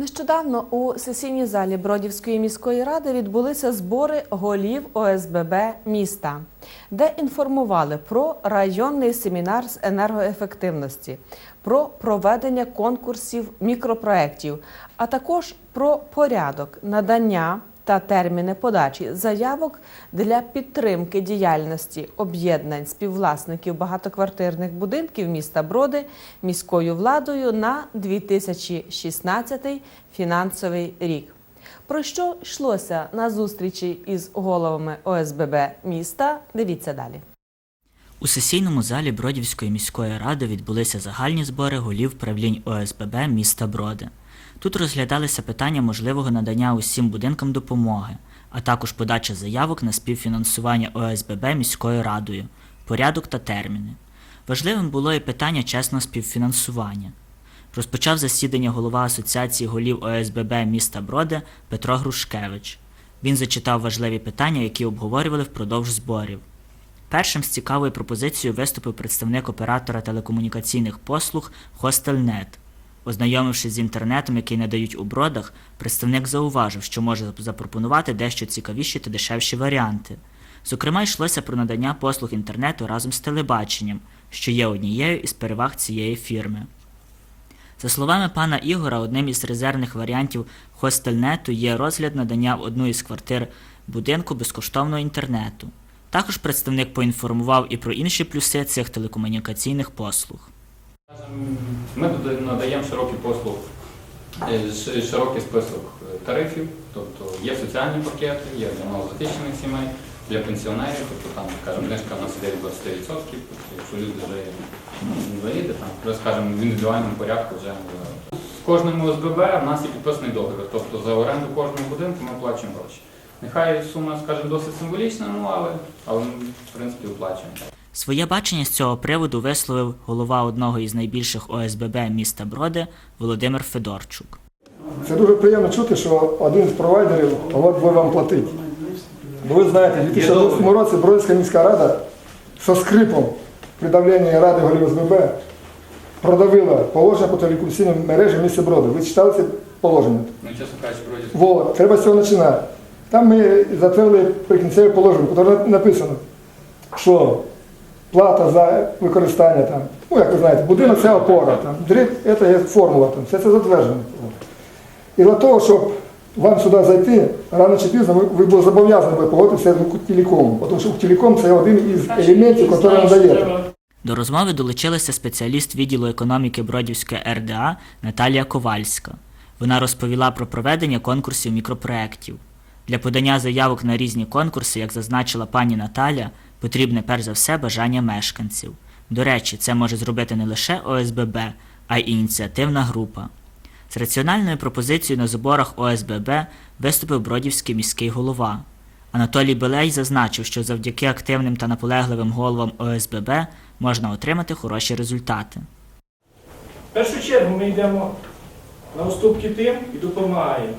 Нещодавно у сесійній залі Бродівської міської ради відбулися збори голів ОСББ міста, де інформували про районний семінар з енергоефективності, про проведення конкурсів мікропроєктів, а також про порядок надання та терміни подачі заявок для підтримки діяльності об'єднань співвласників багатоквартирних будинків міста Броди міською владою на 2016 фінансовий рік. Про що йшлося на зустрічі із головами ОСББ міста? Дивіться далі. У сесійному залі Бродівської міської ради відбулися загальні збори голів правлінь ОСББ міста Броди. Тут розглядалися питання можливого надання усім будинкам допомоги, а також подача заявок на співфінансування ОСББ міською радою, порядок та терміни. Важливим було і питання чесного співфінансування. Розпочав засідання голова Асоціації голів ОСББ міста Броди Петро Грушкевич. Він зачитав важливі питання, які обговорювали впродовж зборів. Першим з цікавою пропозицією виступив представник оператора телекомунікаційних послуг Hostelnet. Ознайомившись з інтернетом, який надають у бродах, представник зауважив, що може запропонувати дещо цікавіші та дешевші варіанти. Зокрема, йшлося про надання послуг інтернету разом з телебаченням, що є однією із переваг цієї фірми. За словами пана Ігора, одним із резервних варіантів хостельнету є розгляд надання в одну із квартир будинку безкоштовного інтернету. Також представник поінформував і про інші плюси цих телекомунікаційних послуг. Ми надаємо широкий послуг, е, широкий список е, тарифів, тобто є соціальні пакети, є для малозахищених сімей, для пенсіонерів, тобто там, скажімо, знижка у нас іде від 20%, тобто, якщо люди вже інваліди, там, вже, скажімо, в індивідуальному порядку вже. е, З кожним ОСББ в нас є підписаний договір, тобто за оренду кожного будинку ми оплачуємо гроші. Нехай сума, скажімо, досить символічна, ну але, але ми, в принципі, оплачуємо. Своє бачення з цього приводу висловив голова одного із найбільших ОСББ міста Броди Володимир Федорчук. Це дуже приємно чути, що один з провайдерів буде вам платити. Бо ви знаєте, в 2011 році Бродівська міська рада со скрипом при давленні Ради голів СББ продавила положення по телекомунікаційній мережі в місті Броди. Ви читали це положення? Ну, чесно кажучи, Вот, треба з цього починати. Там ми затвердили прикінцеве положення, якому написано, що плата за використання там, ну як ви знаєте, будинок це опора, там, дріб це є формула, там, все це затверджено. І для того, щоб вам сюди зайти, рано чи пізно ви, ви були зобов'язані погодитися з телекомом, тому що телеком це один із елементів, який надаєте. До розмови долучилася спеціаліст відділу економіки Бродівської РДА Наталія Ковальська. Вона розповіла про проведення конкурсів мікропроєктів. Для подання заявок на різні конкурси, як зазначила пані Наталя, потрібне перш за все бажання мешканців. До речі, це може зробити не лише ОСББ, а й ініціативна група. З раціональною пропозицією на зборах ОСББ виступив Бродівський міський голова. Анатолій Белей зазначив, що завдяки активним та наполегливим головам ОСББ можна отримати хороші результати. В першу чергу ми йдемо на уступки тим і допомагаємо.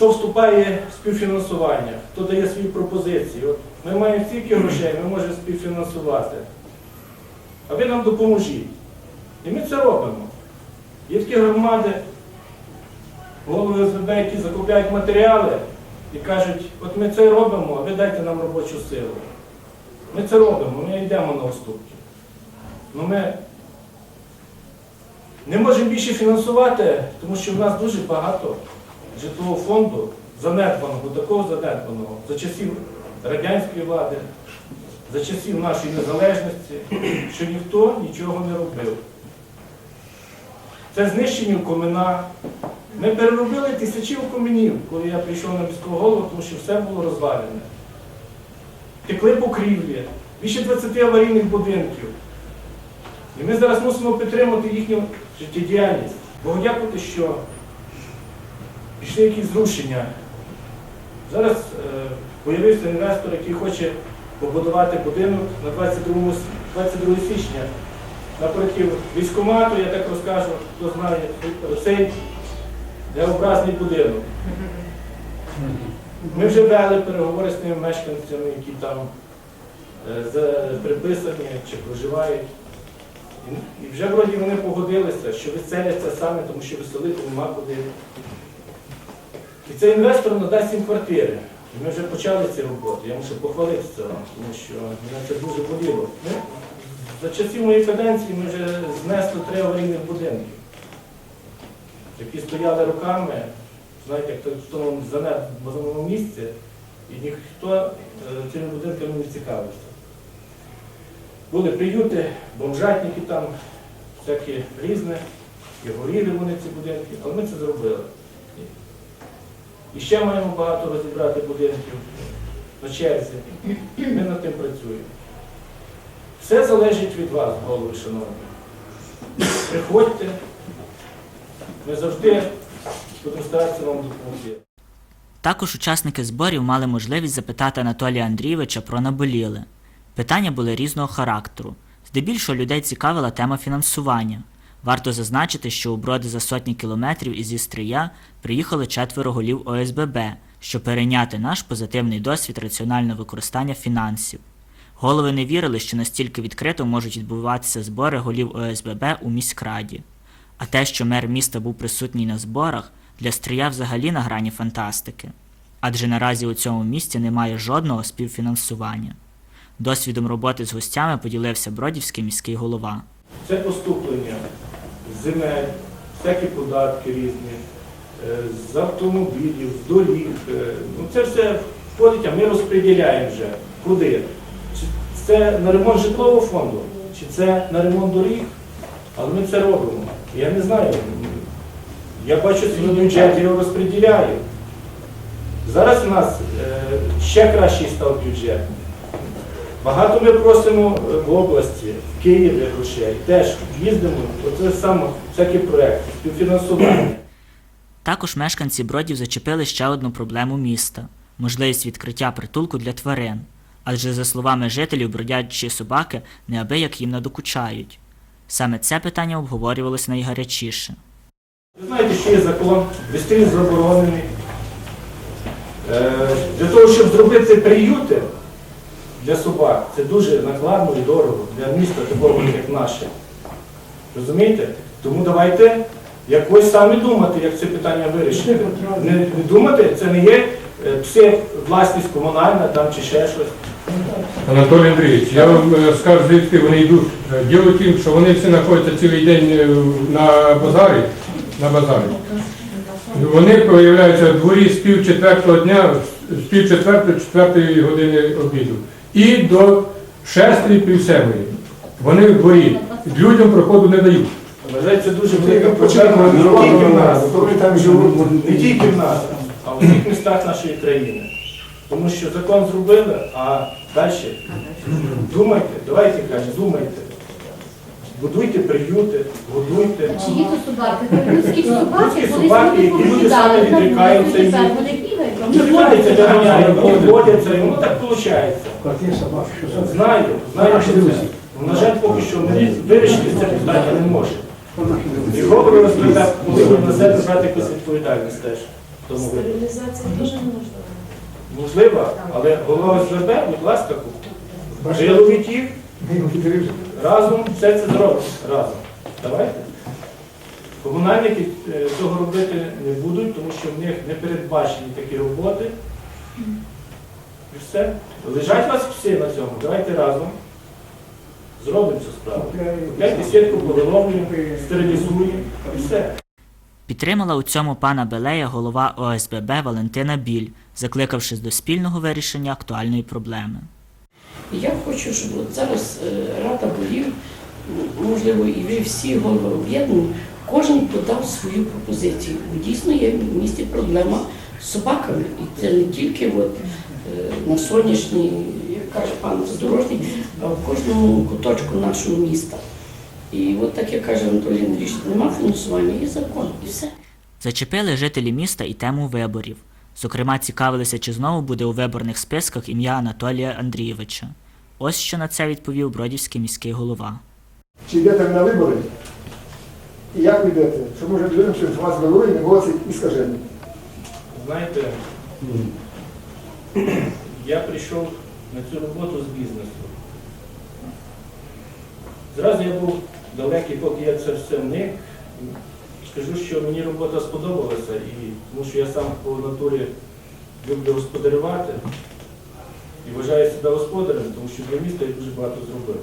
Хто вступає в співфінансування, хто дає свої пропозиції. От ми маємо стільки грошей, ми можемо співфінансувати. А ви нам допоможіть. І ми це робимо. Є такі громади, голови ОСББ, які закупляють матеріали і кажуть, от ми це робимо, а ви дайте нам робочу силу. Ми це робимо, ми йдемо на уступки. Ну ми не можемо більше фінансувати, тому що в нас дуже багато житлового фонду занедбаного, такого занедбаного за часів радянської влади, за часів нашої незалежності, що ніхто нічого не робив. Це знищені комина. Ми переробили тисячі окуменів, коли я прийшов на міського голову, тому що все було розвалене. Текли покрівлі, більше 20 аварійних будинків. І ми зараз мусимо підтримати їхню життєдіяльність. Богу дякувати, що пішли якісь зрушення. Зараз е, інвестор, який хоче побудувати будинок на 22, 22 січня напротив військкомату, я так розкажу, хто знає, цей необразний будинок. Ми вже вели переговори з тими мешканцями, які там е, приписані чи проживають. І вже вроді вони погодилися, що виселяться саме, тому що виселити нема куди. І цей інвестор надасть їм квартири. І ми вже почали ці роботи. Я мушу похвалитися вам, тому що мене це дуже боліло. Ми, за часів моєї каденції ми вже знесли три аварійних будинки, які стояли роками, знаєте, як в тому занедбаному місці, і ніхто е, цими будинками не цікавився. Були приюти, бомжатники там, всякі різне, і горіли вони ці будинки, але ми це зробили. І ще маємо багато розібрати будинків на черзі. Ми над тим працюємо. Все залежить від вас, голови шановні. Приходьте, ми завжди будемо старатися вам допомогти. Також учасники зборів мали можливість запитати Анатолія Андрійовича про наболіле. Питання були різного характеру. Здебільшого людей цікавила тема фінансування. Варто зазначити, що у броди за сотні кілометрів із Істрия приїхали четверо голів ОСББ, щоб перейняти наш позитивний досвід раціонального використання фінансів. Голови не вірили, що настільки відкрито можуть відбуватися збори голів ОСББ у міськраді. А те, що мер міста був присутній на зборах, для Стрия взагалі на грані фантастики. Адже наразі у цьому місті немає жодного співфінансування. Досвідом роботи з гостями поділився Бродівський міський голова. Це поступлення земель, всякі податки різні, е, з автомобілів, з доріг. е, Ну, це все входить, а ми розподіляємо вже. Куди? Чи це на ремонт житлового фонду, чи це на ремонт доріг, але ми це робимо. Я не знаю. Я бачу свій бюджет, його розподіляю. Зараз у нас е, ще кращий став бюджет. Багато ми просимо е, в області, в Києві грошей. Теж їздимо, оце саме всякі проекти, співфінансування. Також мешканці Бродів зачепили ще одну проблему міста можливість відкриття притулку для тварин. Адже, за словами жителів, бродячі собаки неабияк їм надокучають. Саме це питання обговорювалося найгарячіше. Ви знаєте, що є закон, вестрін заборонений. Е, Для того, щоб зробити приюти для собак, це дуже накладно і дорого для міста, такого як наше. Розумієте? Тому давайте якось самі думати, як це питання вирішити. Не, не думати, це не є е, пси власність комунальна там чи ще щось. Анатолій Андрійович, я вам е, скажу, звідки вони йдуть. Е, Діло в тім, що вони всі знаходяться цілий день е, на базарі. На базарі. Вони появляються в дворі з пів четвертого дня, з пів четвертої, четвертої години обіду. І до шестої, півсемої. Вони в дворі. Людям проходу не дають. Вважається дуже велика проблема не тільки в нас, там живуть. не тільки в нас, а в усіх містах нашої країни. Тому що закон зробили, а далі думайте, давайте каже, думайте. Будуйте приюти, годуйте. Чиї то собаки? Людські собаки, Людські собаки, які люди самі відрікаються вони від- тепер Вони бігають. Відбувається, доганяють, відводяться, і воно так виходить. Знаю, знаю, що це. На жаль, поки що ми вирішити це питання не. І голови ОСББ повинні на себе брати якусь відповідальність теж. Тому Стерилізація дуже неможлива. можливо, але голова ОСББ, будь ласка, виловіть їх, разом все це зробить. Разом. Давайте. Комунальники е, цього робити не будуть, тому що в них не передбачені такі роботи. І все. Лежать вас всі на цьому. Давайте разом зробимо цю справу. Купляйте сітку, повиловлюємо, стерилізуємо. І все. Підтримала у цьому пана Белея голова ОСББ Валентина Біль, закликавши до спільного вирішення актуальної проблеми. Я хочу, щоб от зараз е, Рада голів, м, можливо, і ви всі голови об'єднані, кожен подав свою пропозицію. Бо дійсно є в місті проблема з собаками. І це не тільки от, е, на сонячній, як каже пан Задорожній, а в кожному куточку нашого міста. І от так як каже Анатолій Андрійович, нема фінансування, є закон, і все. Зачепили жителі міста і тему виборів. Зокрема, цікавилися, чи знову буде у виборних списках ім'я Анатолія Андрійовича. Ось що на це відповів Бродівський міський голова. Чи йдете ви на вибори? І як ви йдете? Щоб може людям, щоб у вас в голові не було цих іскажень. Знаєте, я прийшов на цю роботу з бізнесу. Зразу я був далекий, поки я це все вник, скажу, що мені робота сподобалася, і що я сам по натурі люблю господарювати і вважаю себе господарем, тому що для міста я дуже багато зробив.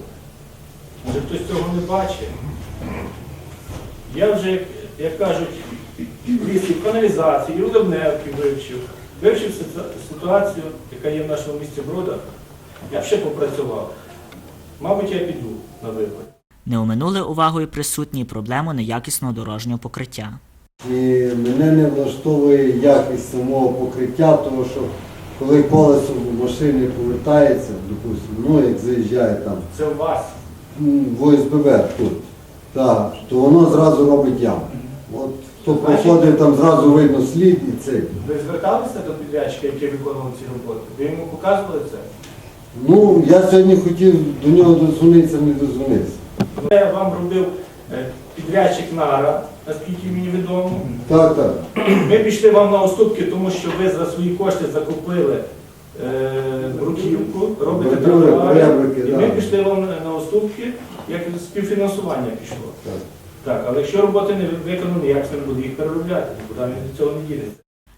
Може хтось цього не бачить. Я вже, як, як кажуть, в лісі каналізації, ливневки вивчив, вивчив ситуацію, яка є в нашому місті Бродах. Я ще попрацював. Мабуть, я піду на вибори. Не оминули увагою присутні проблему неякісного дорожнього покриття. І мене не влаштовує якість самого покриття, тому що коли колесо в машині повертається, допустимо, ну як заїжджає там Це у вас. в ОСББ тут, так, то воно зразу робить яму. От хто проходить, там зразу видно слід і цей. Ви зверталися до підрядчика, який виконував ці роботи? Ви йому показували це? Ну, я сьогодні хотів до нього дозвонитися, не дозвонився. Я вам робив е, підрядчик НАРА, наскільки мені відомо. Так, так. Ми пішли вам на уступки, тому що ви за свої кошти закупили е, бруківку, робите Бордюри, тротуари, і да. ми пішли вам на- уступки, як співфінансування пішло. Так. Так, але якщо роботи не виконані, як це не буде їх переробляти, нікуди він від цього не дінеться.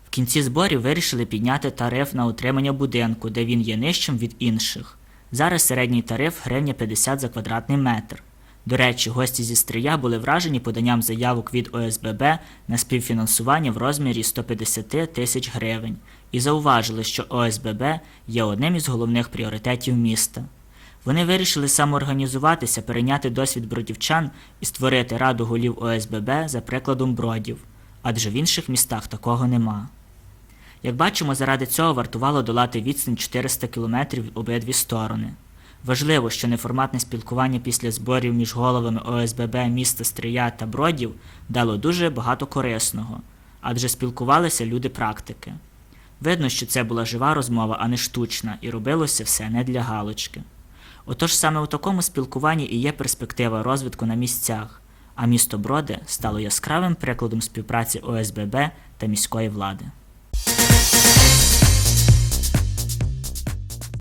В кінці зборів вирішили підняти тариф на утримання будинку, де він є нижчим від інших. Зараз середній тариф гривня 50 за квадратний метр. До речі, гості зі Стрия були вражені поданням заявок від ОСББ на співфінансування в розмірі 150 тисяч гривень і зауважили, що ОСББ є одним із головних пріоритетів міста. Вони вирішили самоорганізуватися, перейняти досвід бродівчан і створити раду голів ОСББ за прикладом бродів, адже в інших містах такого нема. Як бачимо, заради цього вартувало долати відстань 400 кілометрів в обидві сторони. Важливо, що неформатне спілкування після зборів між головами ОСББ міста Стрия та Бродів дало дуже багато корисного, адже спілкувалися люди практики. Видно, що це була жива розмова, а не штучна, і робилося все не для галочки. Отож саме у такому спілкуванні і є перспектива розвитку на місцях, а місто Броди стало яскравим прикладом співпраці ОСББ та міської влади.